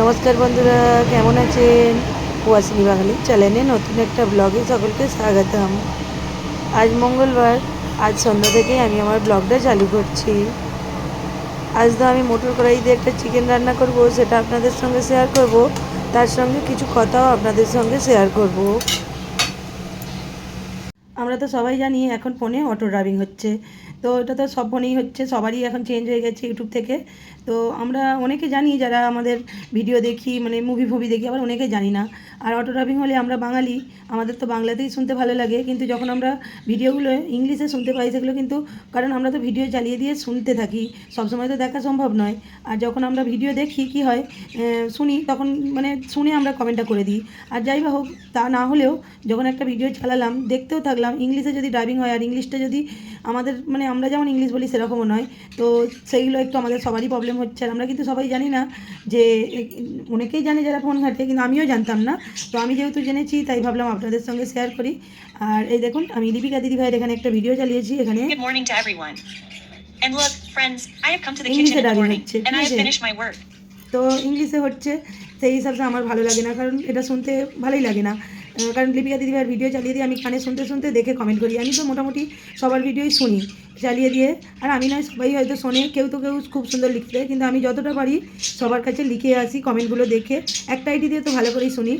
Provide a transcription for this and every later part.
নমস্কার বন্ধুরা, কেমন আছেন? ওয়াসিনী বাঙালি চ্যানেলে নতুন একটা ব্লগে সকলকে স্বাগতম। আজ মঙ্গলবার, আজ সন্ধ্যা থেকেই আমি আমার ব্লগটা চালু করছি। আজ তো আমি মোটর কড়াই দিয়ে একটা চিকেন রান্না করব, সেটা আপনাদের সঙ্গে শেয়ার করব। তার সঙ্গে কিছু কথাও আপনাদের সঙ্গে শেয়ার করব। আমরা তো সবাই জানি এখন ফোনে অটো ড্রাইভিং হচ্ছে। তো এটা তো সব ফোনেই হচ্ছে, সবারই এখন চেঞ্জ হয়ে গেছে ইউটিউব থেকে। তো আমরা অনেকে জানি যারা আমাদের ভিডিও দেখি মানে মুভি ফুভি দেখি, আবার অনেকে জানি না। আর অটো ড্রাইভিং হলে আমরা বাঙালি, আমাদের তো বাংলাতেই শুনতে ভালো লাগে। কিন্তু যখন আমরা ভিডিওগুলো ইংলিশে শুনতে পাই, সেগুলো কিন্তু, কারণ আমরা তো ভিডিও চালিয়ে দিয়ে শুনতে থাকি। সবসময় তো দেখা সম্ভব নয়। আর যখন আমরা ভিডিও দেখি, কি হয় শুনি, তখন মানে শুনে আমরা কমেন্টটা করে দিই। আর যাই হোক, তা না হলেও যখন একটা ভিডিও চালালাম, দেখতেও থাকলাম ইংলিশে যদি ড্রাইভিং হয় আর ইংলিশটা যদি আমাদের মানে আমরা যেমন ইংলিশ বলি সেরকমও নয়। তো সেইগুলো একটু আমাদের সবারই প্রবলেম হচ্ছে। আর আমরা কিন্তু সবাই জানি না যে অনেকেই জানে যারা ফোন ঘাটে কিন্তু আমিও জানতাম না। তো আমি যেহেতু জেনেছি তাই ভাবলাম আপনাদের সঙ্গে শেয়ার করি। আর এই দেখুন আমি লিপিকা দিদি ভাইয়ের এখানে একটা ভিডিও চালিয়েছি। এখানে. And look, friends, I have come to the kitchen in the morning হচ্ছে, and I have finished my work. তো ইংলিশে হচ্ছে সেই হিসাবে আমার ভালো লাগে না কারণ এটা শুনতে ভালোই লাগে না। কারণ লিপিকা দিদিভাইয়ের ভিডিও চালিয়ে দিয়ে আমি কানে শুনতে শুনতে দেখে কমেন্ট করি। আমি তো মোটামুটি সবার ভিডিওই শুনি, চালিয়ে দিয়ে। আর আমি নয়, সবাই হয়তো শোনে, কেউ তো কেউ খুব সুন্দর লিখতে, কিন্তু আমি যতটা পারি সবার কাছে লিখে আসি কমেন্টগুলো দেখে। একটা আইডি দিয়ে তো ভালো করেই শুনি।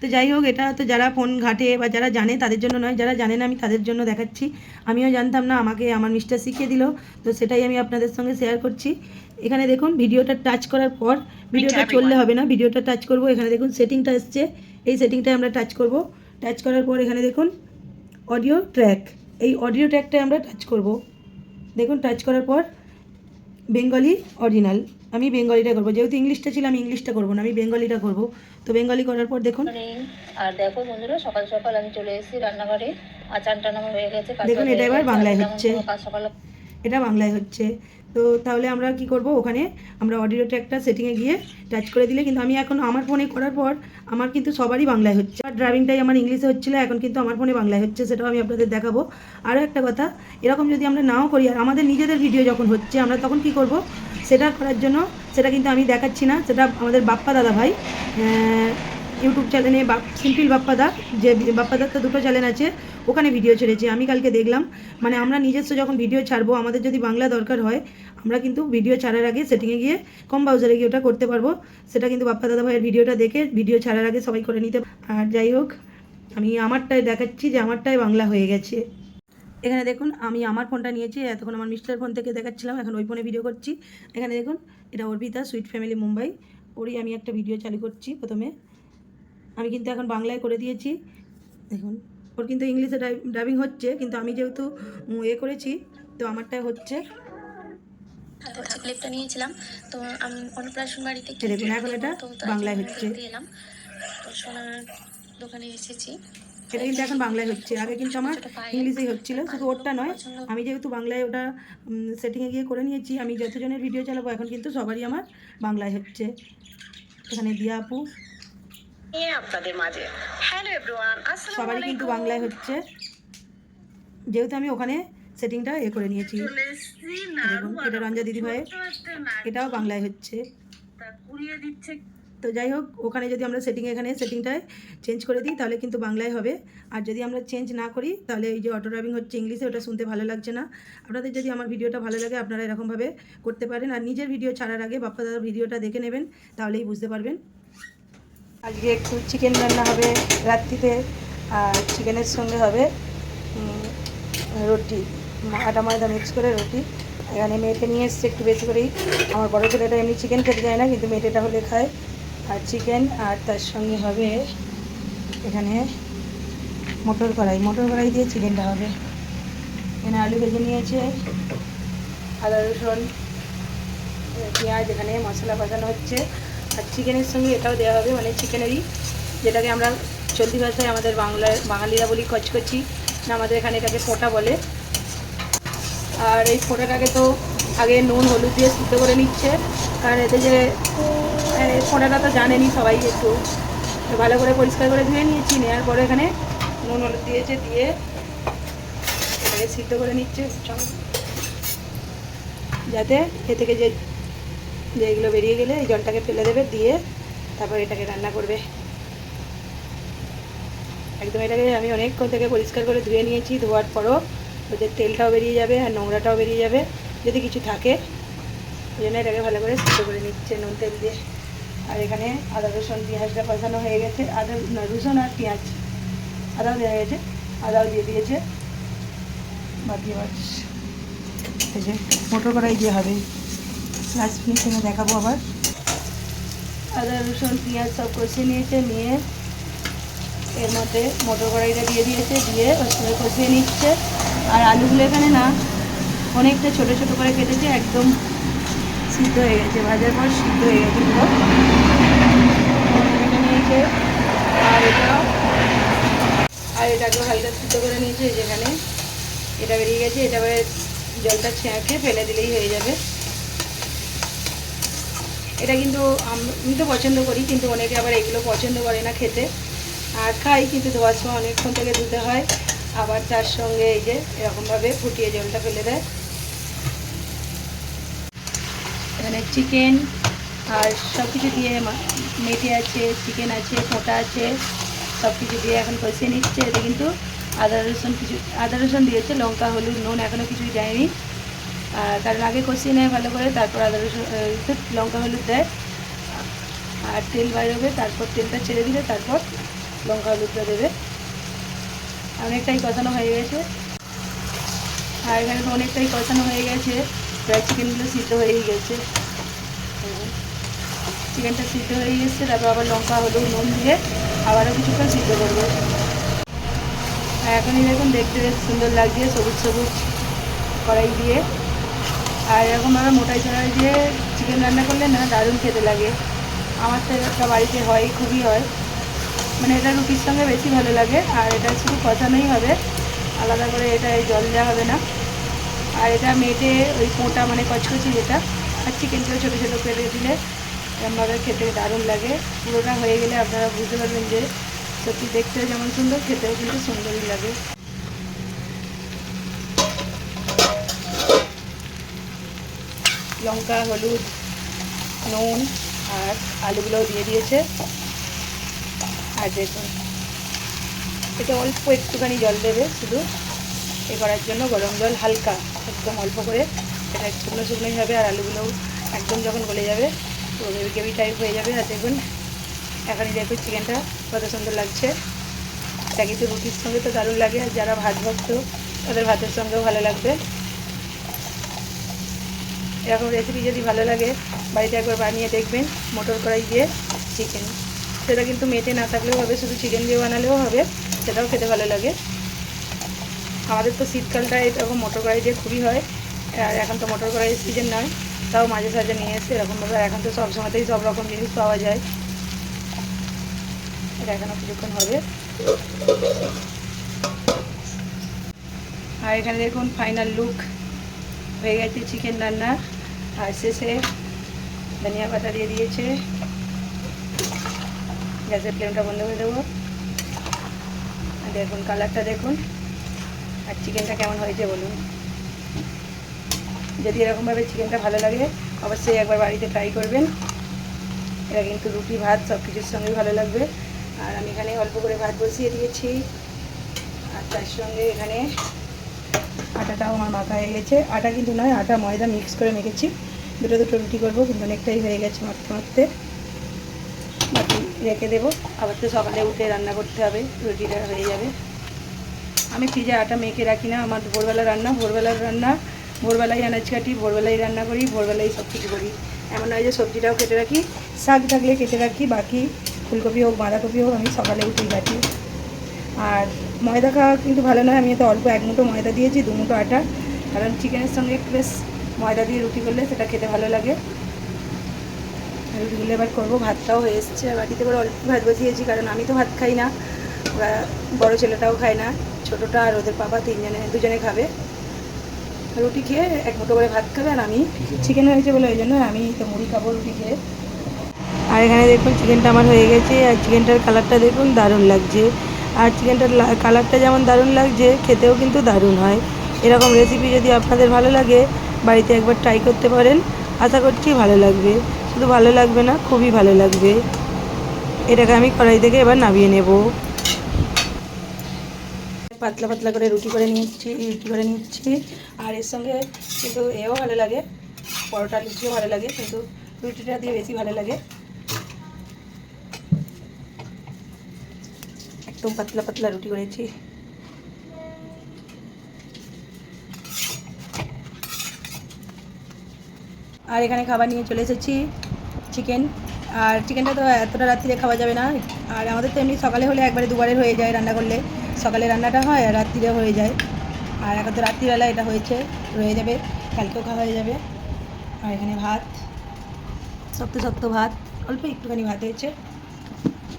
তো যাই হোক, এটা তো যারা ফোন ঘাটে বা যারা জানে তাদের জন্য নয়, যারা জানে না আমি তাদের জন্য দেখাচ্ছি। আমিও জানতাম না, আমাকে আমার মিস্টার শিখিয়ে দিল। তো সেটাই আমি আপনাদের সঙ্গে শেয়ার করছি। এখানে দেখুন ভিডিওটা টাচ করার পর ভিডিওটা চললে হবে না ভিডিওটা টাচ করব। এখানে দেখুন সেটিংটা এসছে। এই সেটিংটায় আমরা টাচ করব। টাচ করার পর এখানে দেখুন অডিও ট্র্যাক এই অডিও ট্র্যাকটায় আমরা টাচ করব। দেখুন টাচ করার পর বেঙ্গলি অরিজিনাল আমি বেঙ্গলিটা করব। যেহেতু ইংলিশটা ছিল আমি ইংলিশটা করব না আমি বেঙ্গলিটা করব। তো বেঙ্গলি করার পর দেখুন আর দেখো বন্ধুরা সকাল সকাল আমি চলে এসেছি রান্নাঘরে। আচার টান হয়ে গেছে দেখুন, এটা এবার বাংলায় হচ্ছে। কাজ সকাল এটা বাংলায় হচ্ছে। তো তাহলে আমরা কি করব? ওখানে আমরা অডিও ট্র্যাকটা সেটিংয়ে গিয়ে টাচ করে দিলে কিন্তু আমি এখন আমার ফোনে করার পর আমার কিন্তু সবারই বাংলায় হচ্ছে। আর ড্রাইভিংটাই আমার ইংলিশে হচ্ছিল, এখন কিন্তু আমার ফোনে বাংলায় হচ্ছে, সেটাও আমি আপনাদের দেখাবো। আরও একটা কথা, এরকম যদি আমরা নাও করি, আর আমাদের নিজেদের ভিডিও যখন হচ্ছে, আমরা তখন কি করব? সেটা করার জন্য, সেটা কিন্তু আমি দেখাচ্ছি না, সেটা আমাদের বাপ্পা দাদা ভাই ইউটিউব চ্যানেলে বাপ সিম্পল বাপ্পাদা যে বাপ্পাদার তো দুটো চ্যানেল আছে, ওখানে ভিডিও ছেড়েছে, আমি কালকে দেখলাম। মানে আমরা নিজস্ব যখন ভিডিও ছাড়বো, আমাদের যদি বাংলা দরকার হয়, আমরা কিন্তু ভিডিও ছাড়ার আগে সেটিংয়ে গিয়ে কম ব্রাউজারে গিয়ে ওটা করতে পারব। সেটা কিন্তু বাপ্পা দাদা ভাইয়ের ভিডিওটা দেখে ভিডিও ছাড়ার আগে সবাই করে নিতে আর যাই হোক, আমি আমারটাই দেখাচ্ছি যে আমারটাই বাংলা হয়ে গেছে। এখানে দেখুন, আমি আমার ফোনটা নিয়েছি, এতক্ষণ আমার মিস্টার ফোন থেকে দেখাচ্ছিলাম, এখন ওই ফোনে ভিডিও করছি। এখানে দেখুন, এটা অর্পিতা সুইট ফ্যামিলি মুম্বাই ওরই আমি একটা ভিডিও চালু করছি প্রথমে। আমি কিন্তু এখন বাংলায় করে দিয়েছি। দেখুন ওর কিন্তু ইংলিশে ড্রাইভিং হচ্ছে কিন্তু আমি যেহেতু এ করেছি তো আমারটা হচ্ছে। তো ক্লিপটা নিয়েছিলাম তো আমি অন্নপ্রাশন বাড়িতে দেখুন, এখন এটা বাংলায় হচ্ছে। এলাম তো সোনার দোকানে এসেছি। এটা কিন্তু এখন বাংলায় হচ্ছে আগে কিন্তু আমার ইংলিশেই হচ্ছিল শুধু ওরটা নয় আমি যেহেতু বাংলায় ওটা সেটিংয়ে গিয়ে করে নিয়েছি আমি যতজনের ভিডিও চালাবো এখন কিন্তু সবারই আমার বাংলায় হচ্ছে। এখানে দিয়া আপু নিয়ে আপনাদের মাঝে। হ্যালো এভরিওয়ান সবারই কিন্তু বাংলায় হচ্ছে। যেহেতু আমি ওখানে সেটিংটা এ করে নিয়েছি। এটা রঞ্জা দিদি ভাইয়ের এটাও বাংলায় হচ্ছে। তো যাই হোক ওখানে যদি আমরা সেটিং এখানে সেটিংটায় চেঞ্জ করে দিই তাহলে কিন্তু বাংলায় হবে। আর যদি আমরা চেঞ্জ না করি তাহলে এই যে অটো ড্রাইভিং হচ্ছে ইংলিশে ওটা শুনতে ভালো লাগছে না। আপনাদের যদি আমার ভিডিওটা ভালো লাগে আপনারা এরকমভাবে করতে পারেন। আর নিজের ভিডিও ছাড়ার আগে বাপ্পা দাদার ভিডিওটা দেখে নেবেন তাহলেই বুঝতে পারবেন। আজকে একটু চিকেন রান্না হবে রাত্রিতে আর চিকেনের সঙ্গে হবে রুটি। আটা ময়দা মিক্স করে রুটি। এখানে মেয়েকে নিয়ে এসছে একটু বেশি করেই। আমার বড় ছেলেটা এমনি চিকেন খেতে যায় না, কিন্তু মেয়েটা হলে খায়। আর চিকেন আর তার সঙ্গে হবে এখানে মটর কড়াই। মটর কড়াই দিয়ে চিকেনটা হবে। এখানে আলু ভেজে নিয়েছে, আদা রসুন পেঁয়াজ, এখানে মশলা কষানো হচ্ছে। আর চিকেনের সঙ্গে এটাও দেওয়া হবে মানে চিকেনেরই যেটাকে আমরা চলতি ভাষায় আমাদের বাংলায় বাঙালিরা বলি কচকচি, না আমাদের এখানে এটাকে ফোঁটা বলে। আর এই ফোঁটাটাকে তো আগে নুন, হলুদ দিয়ে সিদ্ধ করে নিচ্ছে, কারণ এতে যে এই ফোঁটাটা তো জানেনি সবাই একটু। ভালো করে পরিষ্কার করে ধুয়ে নিয়েছি নেওয়ার পরে এখানে নুন, হলুদ দিয়েছে দিয়ে এটাকে সিদ্ধ করে নিচ্ছে। যাতে এ থেকে যে দিয়ে এগুলো বেরিয়ে গেলে এই জলটাকে ফেলে দেবে, দিয়ে তারপর এটাকে রান্না করবে। একদম এটাকে আমি অনেকক্ষণ থেকে পরিষ্কার করে ধুয়ে নিয়েছি, ধোয়ার পরও ওদের তেলটাও বেরিয়ে যাবে আর নোংরাটাও বেরিয়ে যাবে, যদি কিছু থাকে। ওই জন্য এটাকে ভালো করে সিদ্ধ করে নিচ্ছে নুন তেল দিয়ে। আর এখানে আদা, রসুন, পেঁয়াজটা কষানো হয়ে গেছে। আদা রসুন আর পেঁয়াজ। আদাও দেওয়া গেছে আদাও দিয়ে দিয়েছে। বাকি মাছ এই যে মোটর কড়াই দিয়ে হবে। লাস্ট ফিনিশিংয়ে দেখাবো আবার। আদা, রসুন, পেঁয়াজ সব কষিয়ে নিয়েছে, নিয়ে এর মধ্যে মোটর কড়াইটা দিয়ে দিয়েছে, দিয়ে ওর কষিয়ে নিচ্ছে। আর আলুগুলো এখানে না অনেকটা ছোট ছোট করে কেটেছে, একদম সিদ্ধ হয়ে গেছে, ভাজার পর সিদ্ধ হয়ে গেছে পুরো। নিয়েছে, আর এটা, আর এটাকে হালকা সিদ্ধ করে নিয়েছে যেখানে এটা বেরিয়ে গেছে, এটা জলটা ছেঁকে ফেলে দিলেই হয়ে যাবে। এটা কিন্তু, আমি তো পছন্দ করি, কিন্তু অনেকে আবার এগুলো পছন্দ করে না খেতে। আর খাই, কিন্তু ধোয়ার সময় অনেকক্ষণ থেকে ধুতে হয়। আবার তার সঙ্গে এই যে এরকমভাবে ফুটিয়ে জলটা ফেলে দেয়। এখানে চিকেন আর সব কিছু দিয়ে মেটে আছে চিকেন আছে ফোঁটা আছে সব কিছু দিয়ে এখন কষিয়ে নিচ্ছে। এটা কিন্তু আদা, রসুন কিছু, আদা, রসুন দিয়েছে, লঙ্কা, হলুদ, নুন এখনও কিছুই আর কারণ আগে কষিয়ে নেয় ভালো করে, তারপর আদা রসুন লঙ্কা হলুদ দেয় আর তেল বাইরবে তারপর তেলটা ছেড়ে দিলে তারপর লঙ্কা হলুদটা দেবে। অনেকটাই কষানো হয়ে গেছে। আর এখানে তো অনেকটাই কষানো হয়ে গেছে। প্রায় চিকেনগুলো সিদ্ধ হয়েই গেছে। চিকেনটা সিদ্ধ হয়ে গেছে, তারপর আবার লঙ্কা, হলুদ, নুন দিয়ে আবারও কিছুক্ষণ সিদ্ধ করব। আর এখনই দেখুন, দেখতে বেশ সুন্দর লাগছে, সবুজ সবুজ কড়াই দিয়ে। আর এরকমভাবে মোটাই চড়াই দিয়ে চিকেন রান্না করলে না দারুণ খেতে লাগে। আমার তো একটা বাড়িতে হয়, খুবই হয়। মানে এটা রুটির সঙ্গে বেশি ভালো লাগে, আর এটা শুধু কষানোই হবে। আলাদা করে এটা জল দেওয়া হবে না। আর এটা মেটে ওই পোঁটা মানে কচকচি যেটা, আর চিকেনটাও ছোটো ছোটো কেটে দিলে এরমভাবে খেতে দারুণ লাগে। পুরোটা হয়ে গেলে আপনারা বুঝতে পারবেন যে সত্যি দেখতেও যেমন সুন্দর, খেতেও কিন্তু সুন্দরই লাগে। লঙ্কা, হলুদ, নুন আর আলুগুলোও দিয়ে দিয়েছে। আর দেখুন এটা অল্প একটুখানি জল দেবে শুধু। এ করার জন্য গরম জল হালকা, একদম অল্প করে। এটা শুকনো শুকনোই হবে আর আলুগুলোও একদম যখন গলে যাবে তো গ্রেভি টাইপ হয়ে যাবে। আর দেখুন, এখনই দেখুন চিকেনটা কত সুন্দর লাগছে। কিন্তু রুটির সঙ্গে তো দারুণ লাগে। আর যারা ভাত ভক্ত, তাদের ভাতের সঙ্গেও ভালো লাগবে। এরকম রেসিপি যদি ভালো লাগে, বাড়িতে একবার বানিয়ে দেখবেন, মটর কড়াই দিয়ে চিকেন সেটা কিন্তু মেটে না থাকলেও হবে, শুধু চিকেন দিয়ে বানালেও হবে, সেটাও খেতে ভালো লাগে। আমাদের তো শীতকালটা এরকম মটর কড়াই দিয়ে খুবই হয়, আর এখন তো মটর কড়াইয়ের সিজন নয়, তাও মাঝে সাঝে নিয়ে এসে এরকমভাবে এখন তো সব সময়তেই সব রকম জিনিস পাওয়া যায়। এটা এখনও কিছুক্ষণ হবে। আর এখানে দেখুন ফাইনাল লুক হয়ে গেছে চিকেন রান্না। আর শেষে ধনিয়া পাতা দিয়ে দিয়েছে। গ্যাসের ফ্লেমটা বন্ধ করে দেবো। দেখুন, কালারটা দেখুন। আর চিকেনটা কেমন হয়েছে বলুন। যদি এরকমভাবে চিকেনটা ভালো লাগে, অবশ্যই একবার বাড়িতে ট্রাই করবেন। এটা কিন্তু রুটি, ভাত সব কিছুর সঙ্গে ভালো লাগবে। আর আমি এখানে অল্প করে ভাত বসিয়ে দিয়েছি। আর তার সঙ্গে এখানে আটাটাও আমার মাখা হয়ে গেছে। আটা কিন্তু নয়, আটা ময়দা মিক্স করে মেখেছি। দুটো দুটো রুটি করব, কিন্তু অনেকটাই হয়ে গেছে মারতে মারতে বাকি রেখে দেবো। আবার তো সকালে উঠে রান্না করতে হবে, রুটিটা হয়ে যাবে। আমি ফ্রিজে আটা মেখে রাখি না, আমার ভোরবেলা রান্না, ভোরবেলার রান্না, ভোরবেলায় আনাজ কাটি, ভোরবেলায় রান্না করি, ভোরবেলায় সব কিছু করি। এমন নয় যে সবজিটাও কেটে রাখি, শাক থাকলে কেটে রাখি, বাকি ফুলকপি হোক, বাঁধাকপি হোক, আমি সকালে উঠেই কাটি। আর ময়দা খাওয়া কিন্তু ভালো নয়, আমি তো অল্প এক মুঠো ময়দা দিয়েছি, দু মুঠো আটা। কারণ চিকেনের সঙ্গে একটু বেশ ময়দা দিয়ে রুটি করলে সেটা খেতে ভালো লাগে। রুটিগুলো এবার করব, ভাতটাও হয়ে এসছে। বাটিতে করে অল্প ভাত বসিয়েছি, কারণ আমি তো ভাত খাই না ওরা বড়ো ছেলেটাও খায় না, ছোটোটা আর ওদের বাবা তিনজনে, দুজনে খাবে। রুটি খেয়ে এক মুঠো করে ভাত খাবে আর আমি চিকেন হয়েছে বলে ওই জন্য আমি তো মুড়ি খাব রুটি খেয়ে। আর এখানে দেখুন, চিকেনটা আমার হয়ে গেছে, আর চিকেনটার কালারটা দেখুন, দারুণ লাগছে। আর চিকেনটার কালারটা যেমন দারুণ লাগছে, খেতেও কিন্তু দারুণ হয়। এরকম রেসিপি যদি আপনাদের ভালো লাগে, বাড়িতে একবার ট্রাই করতে পারেন। আশা করছি ভালো লাগবে। শুধু ভালো লাগবে না, খুবই ভালো লাগবে। এটাকে আমি কড়াই থেকে এবার নামিয়ে নেব। পাতলা পাতলা করে রুটি করে নিচ্ছি, রুটি করে নিচ্ছি। আর এর সঙ্গে কিন্তু এও ভালো লাগে, পরোটা লুচিও ভালো লাগে, কিন্তু রুটিটা দিয়ে বেশি ভালো লাগে। একদম পাতলা পাতলা রুটি করেছি। আর এখানে খাবার নিয়ে চলে এসেছি চিকেন আর চিকেনটা তো এতটা রাত্রিরে খাওয়া যাবে না। আর আমাদের তো এমনি সকালে হলে একবারে দুবারের হয়ে যায় রান্না করলে। সকালে রান্নাটা হয় আর রাত্রিরে হয়ে যায়। আর এখন তো রাত্রিবেলা এটা হয়েছে, রয়ে যাবে, কালকেও খাওয়া হয়ে যাবে। আর এখানে ভাত, শক্ত শক্ত ভাত, অল্প একটুখানি ভাত হয়েছে।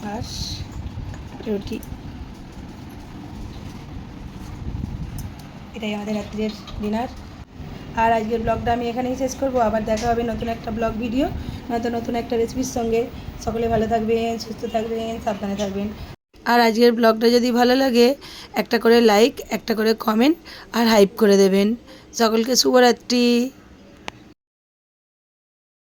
বাস, রুটি। এটাই আমাদের রাত্রির ডিনার। আর আজকের ব্লগটা আমি এখানেই শেষ করব। আবার দেখা হবে নতুন একটা ব্লগ ভিডিও নয়তো নতুন একটা রেসিপির সঙ্গে। সকলে ভালো থাকবেন, সুস্থ থাকবেন, সাবধানে থাকবেন। আর আজকের ব্লগটা যদি ভালো লাগে, একটা করে লাইক একটা করে কমেন্ট আর হাইপ করে দেবেন। সকলকে শুভরাত্রি।